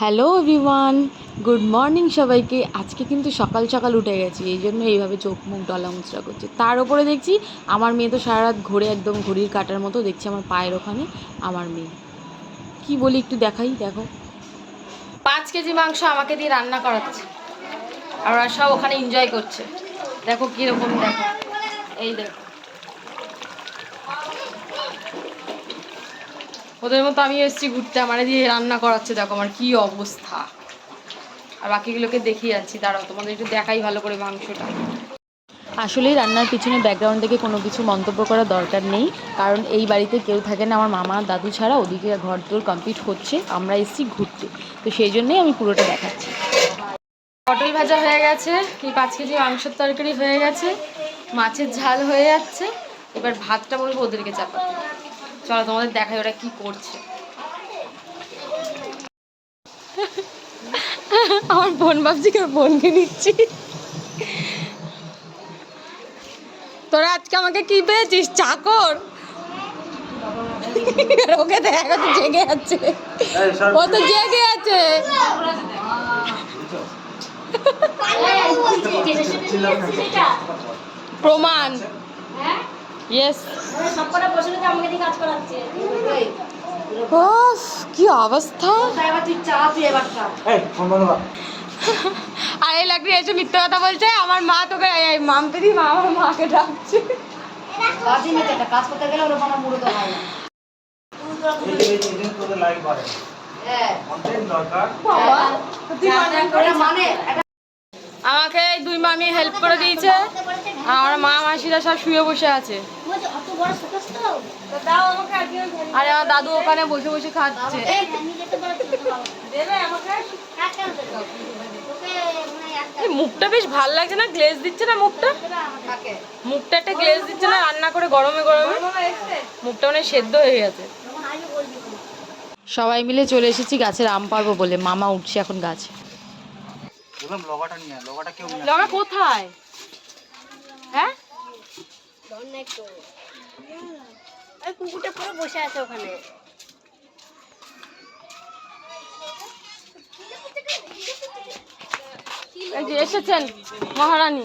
Hello everyone, good morning সবাইকে। আজকে কিন্তু সকাল সকাল উঠে গেছি, এই জন্য এইভাবে চোখ মুখ ডলা মুচড়া করছে। তার ওপরে দেখছি আমার মেয়ে তো সারা রাত ঘুরে একদম ঘড়ির কাটার মতো, দেখছি আমার পায়ের ওখানে আমার মেয়ে। কি বলি একটু দেখাই, দেখো। পাঁচ কেজি মাংস আমাকে দিয়ে রান্না করাচ্ছে, আর ওরা সব ওখানে এনজয় করছে। দেখো কীরকম দেখো, এই দেখো। ওদের মতো আমি এসেছি ঘুরতে আমার দিয়ে রান্না করাচ্ছে দেখো আমার কি অবস্থা। আর বাকিগুলোকে দেখিয়ে যাচ্ছি তারাও তোমাদের একটু দেখাই ভালো করে মাংসটা। আসলেই রান্নার পিছনে ব্যাকগ্রাউন্ড থেকে কোনো কিছু মন্তব্য করার দরকার নেই কারণ এই বাড়িতে কেউ থাকে না আমার মামা দাদু ছাড়া ওদিকে ঘর তোর কমপ্লিট হচ্ছে আমরা এসেছি ঘুরতে। তো সেই জন্যেই আমি পুরোটা দেখাচ্ছি। পটল ভাজা হয়ে গেছে এই পাঁচ কেজি মাংসের তরকারি হয়ে গেছে মাছের ঝাল হয়ে যাচ্ছে এবার ভাতটা বলব ওদেরকে চাপাতে। চলো তোমাদের দেখাই ওরা কি করছে। আমার বোন ভাবছি কেউ বোনকে নিচ্ছি। তোরা আজকে আমাকে কি পেয়েছিস? চাকর? ওকে দেখা তো জেগে আছে। ও তো জেগে আছে। প্রমাণ। ইয়েস কি অবস্থা? আর লাকড়ি এসে মিথ্যে কথা বলছে? আমার মা তোকে এই- এই মামকে দি মা আমার মাকে ডাকছে। কাজ করতে গেলে ওরা মুড়ো তো হয় না। বাবা ওরা মানে আমাকে দুই মামি হেল্প করে দিয়েছে। আমার মা মাসিরা সব শুয়ে বসে আছে। আর আমার দাদু ওখানে বসে বসে খাচ্ছে। এই মুখটা বেশ ভালো লাগছে না? গ্লেজ দিচ্ছে না মুখটা? মুখটা একটা গ্লেজ দিচ্ছে না রান্না করে গরমে গরমে? মুখটা মানে সেদ্ধ হয়ে গেছে। সবাই মিলে চলে এসেছি গাছের আম পারব বলে। মামা উঠছে এখন গাছে। বললাম লগাটা নিয়ে আয়, কেউ নিয়ে লগা কোথায়? হ্যাঁ? কুকুরটা পুরো বসে আছে ওখানে। এসেছেন মহারানী।